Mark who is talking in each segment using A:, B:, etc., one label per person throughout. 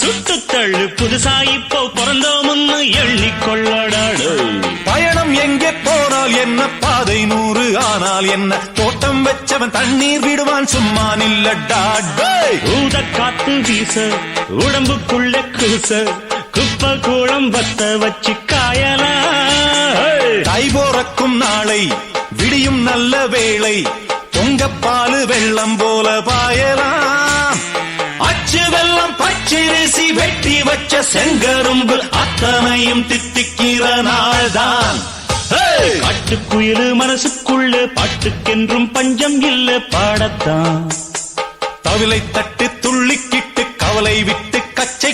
A: சுட்டு தள்ளு புதுசா இப்போ பிறந்தோம்னு எண்ணிக்கொள்ளடாடு.
B: பயணம் எங்கே போனால் என்ன? பாதை நூறு ஆனால் என்ன? தோட்டம் வச்சவன் தண்ணீர் விடுவான் சும்மா நில்லடா.
A: ஊத காத்து வீச உடம்புக்குள்ள கூச குப்ப கூளம் வத்த வச்சு காயலாம்
B: தை போறக்கும் நாளை விடியும் நல்ல வேளை பொங்கப்பாலு வெள்ளம் போல பாயலாம். அச்சு வெள்ளம் பச்சரிசி வெட்டி வச்ச செங்கரும்பு அத்தனையும் தித்திக்கிற நாள்தான்!
A: காட்டுக்குயிலு மனசுக்குள்ள பாட்டுக்கென்றும் பஞ்சம் இல்ல பாடத்தான்
B: தவிலை தட்டு துள்ளிக்கிட்டு கவலை விட்டு கச்சை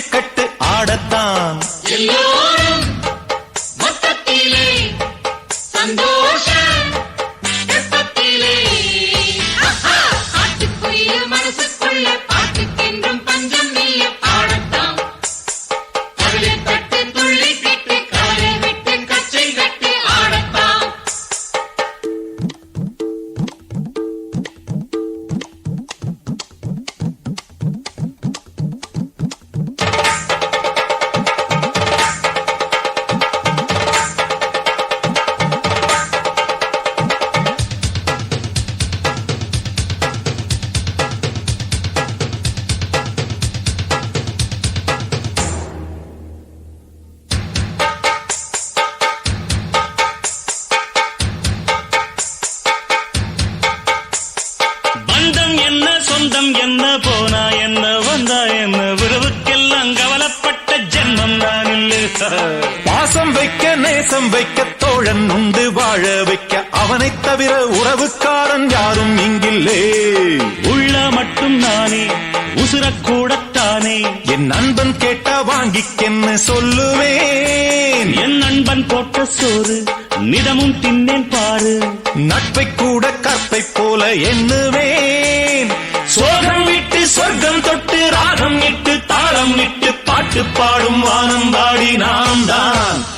B: நேசம் வைக்க தோழன் உண்டு வாழ வைக்க அவனைத் தவிர உறவுக்காரன் யாரும் இங்கில்லே.
A: உள்ள மட்டும் நானே உசுரக்கூடத்தானே
B: என் நண்பன் கேட்டா வாங்கிக்கென்னு சொல்லுவேன்.
A: என் நண்பன் போட்ட சோறு நிதமும் தின்னேன் பாரு.
B: நட்பை கூட கற்பை போல எண்ணுவேன். சோகம் விட்டு சொர்க்கம் தொட்டு ராகம் இட்டு தாளம் இட்டு பாட்டு பாடும் வானம் பாடி நாம் தான்!